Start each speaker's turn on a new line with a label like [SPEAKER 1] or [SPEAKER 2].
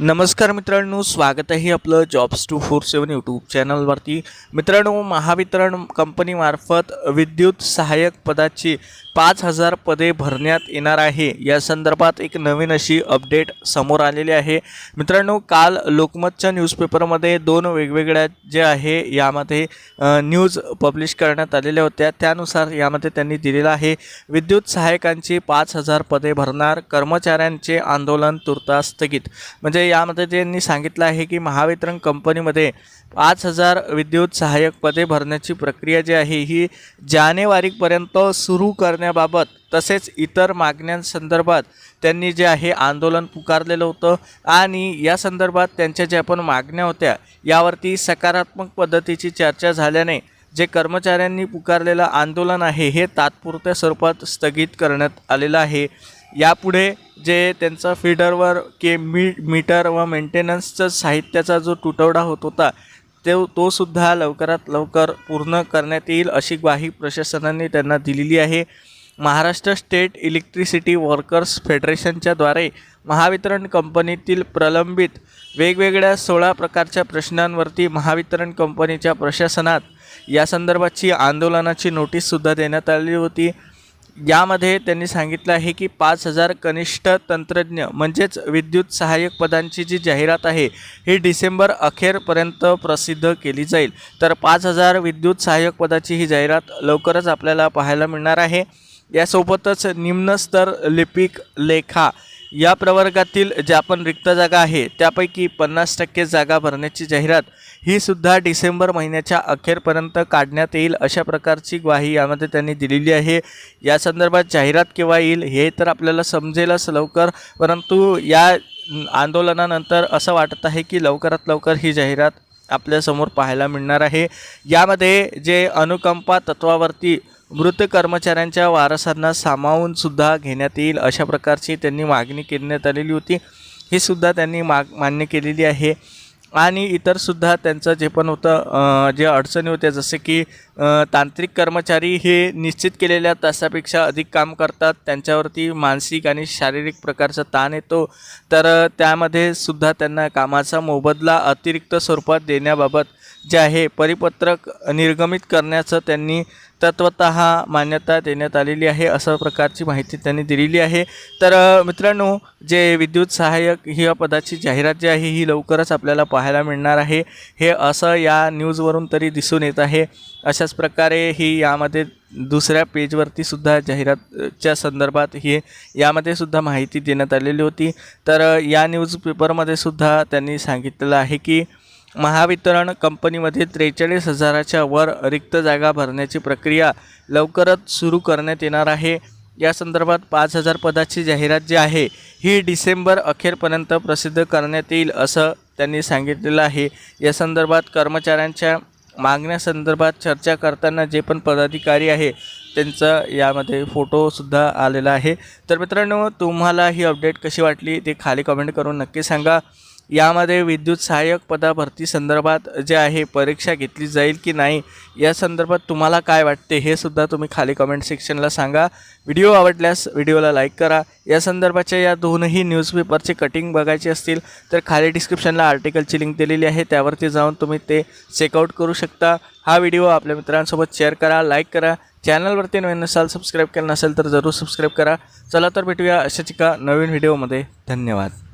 [SPEAKER 1] नमस्कार मित्रांनो स्वागत आहे आपलं jobs two four seven YouTube चॅनलवरती मित्रांनो महावितरण कंपनीमार्फत विद्युत सहाय्यक पदाची पाच हजार पदे भरण्यात येणार आहे. या संदर्भात एक नवीन अशी अपडेट समोर आलेली आहे. मित्रांनो काल लोकमतच्या न्यूजपेपरमध्ये दोन वेगवेगळ्या जे आहे यामध्ये न्यूज पब्लिश करण्यात आलेल्या होत्या. त्यानुसार यामध्ये त्यांनी दिलेलं आहे विद्युत सहाय्यकांची पाच हजार पदे भरणार कर्मचाऱ्यांचे आंदोलन तुर्तास स्थगित. म्हणजे यामध्ये त्यांनी सांगितलं आहे की महावितरण कंपनीमध्ये पाच हजार विद्युत सहाय्यक पदे भरण्याची प्रक्रिया जी आहे ही जानेवारीपर्यंत सुरू करण्याबाबत तसेच इतर मागण्यांसंदर्भात त्यांनी जे आहे आंदोलन पुकारलेलं होतं आणि या संदर्भात त्यांच्या ज्या पण मागण्या होत्या यावरती सकारात्मक पद्धतीची चर्चा झाल्याने जे कर्मचाऱ्यांनी पुकारलेलं आंदोलन आहे हे तात्पुरत्या स्वरूपात स्थगित करण्यात आलेलं आहे. यापुढे जे त्यांचा फीडरवर के मी मीटर व मेंटेनन्सचं साहित्याचा जो तुटवडा होत होता ते तो तोसुद्धा लवकरात लवकर पूर्ण करण्यात येईल अशी ग्वाही प्रशासनाने त्यांना दिलेली आहे. महाराष्ट्र स्टेट इलेक्ट्रिसिटी वर्कर्स फेडरेशनच्याद्वारे महावितरण कंपनीतील प्रलंबित वेगवेगळ्या सोळा प्रकारच्या प्रश्नांवरती महावितरण कंपनीच्या प्रशासनात या संदर्भाची आंदोलनाची नोटीससुद्धा देण्यात आली होती. यामध्ये त्यांनी सांगितलं आहे की पाच हजार कनिष्ठ तंत्रज्ञ म्हणजेच विद्युत सहाय्यक पदांची जी जाहिरात आहे ही डिसेंबर अखेरपर्यंत प्रसिद्ध केली जाईल. तर पाच हजार विद्युत सहाय्यक पदाची ही जाहिरात लवकरच आपल्याला पाहायला मिळणार आहे. यासोबतच निम्नस्तर लिपिक लेखा. या प्रवर्गातील ज्या पण रिक्त जागा आहे त्यापैकी पन्नास टक्के जागा भरण्याची जाहिरात ही सुद्धा डिसेंबर महिन्याच्या अखेरपर्यंत काढण्यात येईल अशा प्रकारची ग्वाही यामध्ये त्यांनी दिलेली आहे. या संदर्भात जाहिरात केव्हा येईल हे तर आपल्याला समजेलच लवकर परंतु या आंदोलनानंतर असं वाटत आहे की लवकरात लवकर ही जाहिरात आपल्यासमोर पाहायला मिळणार आहे. यामध्ये जे अनुकंपा तत्वावरती मृत कर्मचाऱ्यांच्या वारसांना सामावून सुद्धा घेण्यात येईल अशा प्रकारची त्यांनी मागणी करण्यात आलेली होती. ही सुद्धा त्यांनी माग मान्य केलेली आहे. आणि इतरसुद्धा त्यांचं जे पण होतं जे अडचणी होत्या जसे की तांत्रिक कर्मचारी हे निश्चित केलेल्या तासापेक्षा अधिक काम करतात त्यांच्यावरती मानसिक आणि शारीरिक प्रकारचा ताण येतो. तर त्यामध्ये सुद्धा त्यांना कामाचा मोबदला अतिरिक्त स्वरूपात देण्याबाबत जे आहे परिपत्रक निर्गमित करण्याचं त्यांनी तत्वत मान्यता देण्यात आलेली आहे अशा प्रकारची माहिती त्यांनी दिलेली आहे. तर मित्रांनो जे विद्युत सहाय्यक ही पदाची जाहिरात जी आहे ही लवकरच आपल्याला पाहायला मिळणार आहे. हे असं या न्यूजवरून तरी दिसून येत आहे. अशाच प्रकारे ही यामध्ये दुसऱ्या पेजवरती सुद्धा जाहिरातच्या संदर्भात ही यामध्ये सुद्धा माहिती देण्यात आलेली होती. तर या न्यूजपेपरमध्ये सुद्धा त्यांनी सांगितलेलं आहे की महावितरण कंपनीमध्ये त्रेचाळीस हजाराच्या वर रिक्त जागा भरण्याची प्रक्रिया लवकरच सुरू करण्यात येणार आहे. या संदर्भात पाच हजार पदाची जाहिरात जी आहे ही डिसेंबर अखेरपर्यंत प्रसिद्ध करण्यात येईल असं त्यांनी सांगितलेलं आहे. या संदर्भात कर्मचाऱ्यांच्या मागण्यासंदर्भात चर्चा करताना जे पण पदाधिकारी आहे त्यांचं यामध्ये फोटोसुद्धा आलेला आहे. तर मित्रांनो तुम्हाला ही अपडेट कशी वाटली ते खाली कमेंट करून नक्की सांगा. यामध्ये विद्युत सहाय्यक पदा भरती संदर्भात जे आहे परीक्षा घेतली जाईल की नाही या संदर्भात तुम्हाला काय वाटते हे सुद्धा तुम्ही खाली कमेंट सेक्शनला सांगा. व्हिडिओ आवडल्यास व्हिडिओला लाईक करा. या संदर्भाच्या या दोनही न्यूजपेपरचे कटिंग बघायचे असतील तर खाली डिस्क्रिप्शनला आर्टिकलची लिंक दिलेली आहे. त्यावरती जाऊन तुम्ही ते चेकआउट करू शकता. हा व्हिडिओ आपल्या मित्रांसोबत शेअर करा लाईक करा. चॅनलवरती नवीन नसाल सबस्क्राईब केलं नसेल तर जरूर सबस्क्राईब करा. चला तर भेटूया अशाच एका नवीन व्हिडिओमध्ये धन्यवाद.